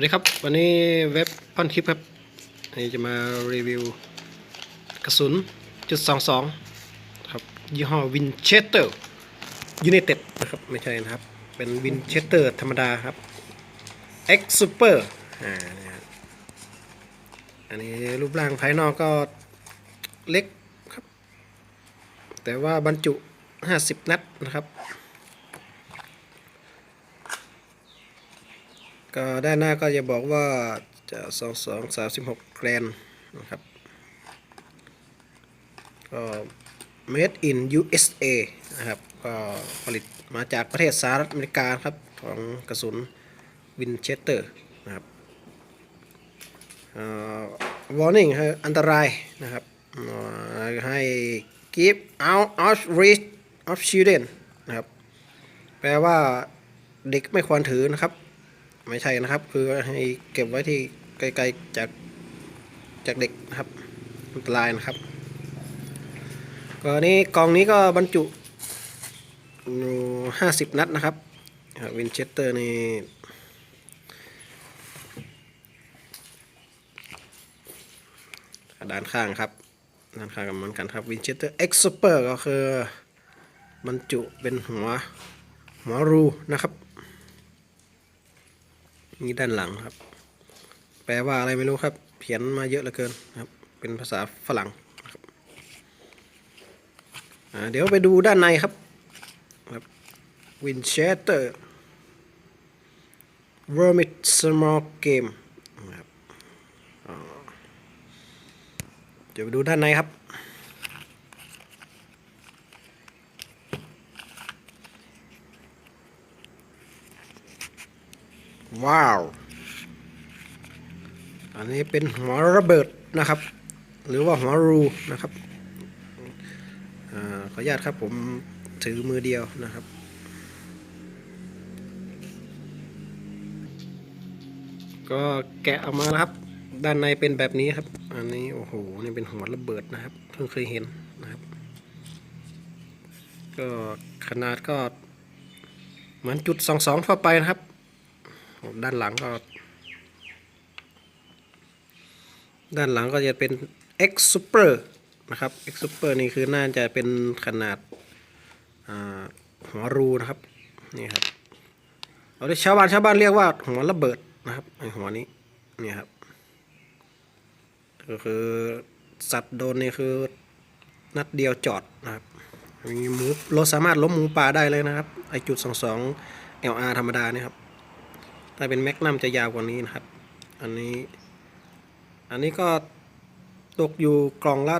วัสดีครับ วันนี้เว็บพันคลิปครับวันนี้จะมารีวิวกระสุนจุดสองสองครับยี่ห้อวินเชสเตอร์ยูไนเต็ดนะครับไม่ใช่นะครับ เป็นวินเชสเตอร์ธรรมดาครับ X Super อ่าอันนี้รูปร่างภายนอกก็เล็กครับ แต่ว่าบรรจุ 50 นัดนะครับ ก็ด้านหน้าก็จะบอกว่าจะสองสองสามสิบหกแกรนนะครับก็ made in USA นะครับก็ผลิตมาจากประเทศสหรัฐอเมริกาครับของกระสุนวินเชสเตอร์นะครับเอ่อ warning คืออันตรายนะครับให้ keep out of reach of children นะครับ แปลว่าเด็กไม่ควรถือนะครับ ไม่ใช่นะครับ คือให้เก็บไว้ที่ไกลๆจากจากเด็กนะครับอันตรายนะครับก็นี้กล่องนี้ก็บรรจุอยู่ห้าสิบนัดนะครับวินเชสเตอร์นี่ด้านข้างครับด้านข้างก็เหมือนกันครับวินเชสเตอร์เอ็กซ์เปอร์ก็คือบรรจุเป็นหัวหัวรูนะครับ นี่ด้านหลังครับ แปลว่าอะไรไม่รู้ครับ เขียนมาเยอะเหลือเกินครับ เป็นภาษาฝรั่งครับเดี๋ยวไปดูด้านในครับครับ Winchester Vermit Small Game ครับเดี๋ยวไปดูด้านในครับ ว้าว อันนี้เป็นหัวระเบิดนะครับ หรือว่าหัวรูนะครับอขออนุญาตครับผมถือมือเดียวนะครับ ก็แกะออกมาแล้วครับ ด้านในเป็นแบบนี้ครับ อันนี้โอ้โหนี่เป็นหัวระเบิดนะครับ เพิ่งเคยเห็นนะครับ ก็ขนาดก็เหมือนจุดสองสองทั่วไปนะครับ ด้านหลังก็ ด้านหลังก็จะเป็น X Super นะครับ X Super นี่คือน่าจะเป็นขนาดหัวรูนะครับนี่ครับเราชาวบ้านชาวบ้านเรียกว่าหัวระเบิดนะครับไอหัวนี้นี่ครับก็คือสัตว์โดนนี่คือนัดเดียวจอดนะครับมีหมูเราสามารถล้มหมูป่าได้เลยนะครับไอจุดสองสอง LR ธรรมดาเนี่ยครับ ถ้าเป็นแมกนัมจะยาวกว่านี้นะครับ อันนี้ อันนี้ก็ตกอยู่กล่องละ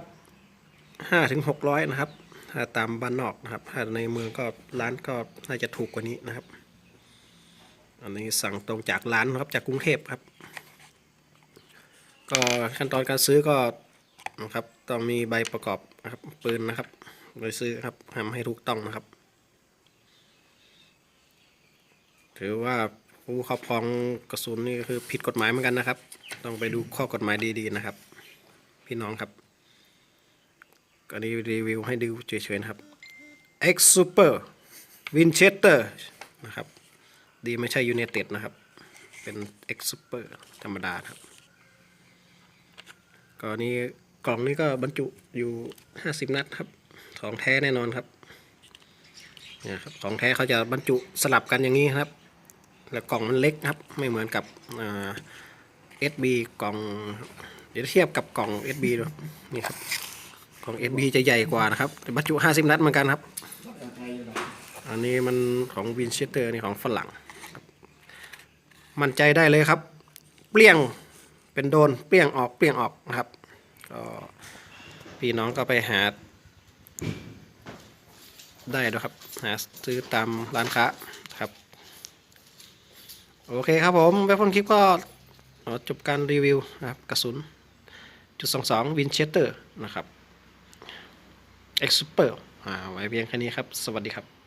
ห้าถึงหกร้อยนะครับ ถ้าตามบ้านนอกนะครับ ถ้าในเมืองก็ร้านก็น่าจะถูกกว่านี้นะครับ อันนี้สั่งตรงจากร้านนะครับจากกรุงเทพครับ ก็ขั้นตอนการซื้อก็นะครับต้องมีใบประกอบนะครับปืนนะครับโดยซื้อครับทำให้ถูกต้องนะครับ ถือว่า ผู้ครอบครองกระสุนนี่ก็คือผิดกฎหมายเหมือนกันนะครับ ต้องไปดูข้อกฎหมายดีๆนะครับ พี่น้องครับก็นี้รีวิวให้ดูเฉยๆนะครับ X Super Winchester นะครับ ดีไม่ใช่ United นะครับ เป็น X Super ธรรมดาครับก็นี้กล่องนี้ก็บรรจุอยู่ 50 นัดครับของแท้แน่นอนครับเนี่ยครับของแท้เขาจะบรรจุสลับกันอย่างนี้ครับ แล้วกล่องมันเล็กครับ ไม่เหมือนกับเอ่า SB กล่องเดี๋ยวเทียบกับกล่อง SB ดูครับนี่ครับกล่อง SB จะใหญ่กว่านะครับแต่บรรจุ 50 นัดเหมือนกันครับ อันนี้มันของวินเชสเตอร์นี่ของฝรั่งมั่นใจได้เลยครับ เปรี้ยงเป็นโดนเปรี้ยงออกเปรี้ยงออกนะครับก็พี่น้องก็ไปหา ได้นะครับ หาซื้อตามร้านค้า โอเคครับผมไปพ้นคลิปก็จบการรีวิวนะครับกระสุนจุดสองสองวินเชสเตอร์นะครับเอ็กซ์เปอร์ไว้เพียงแค่นี้ครับ สวัสดีครับ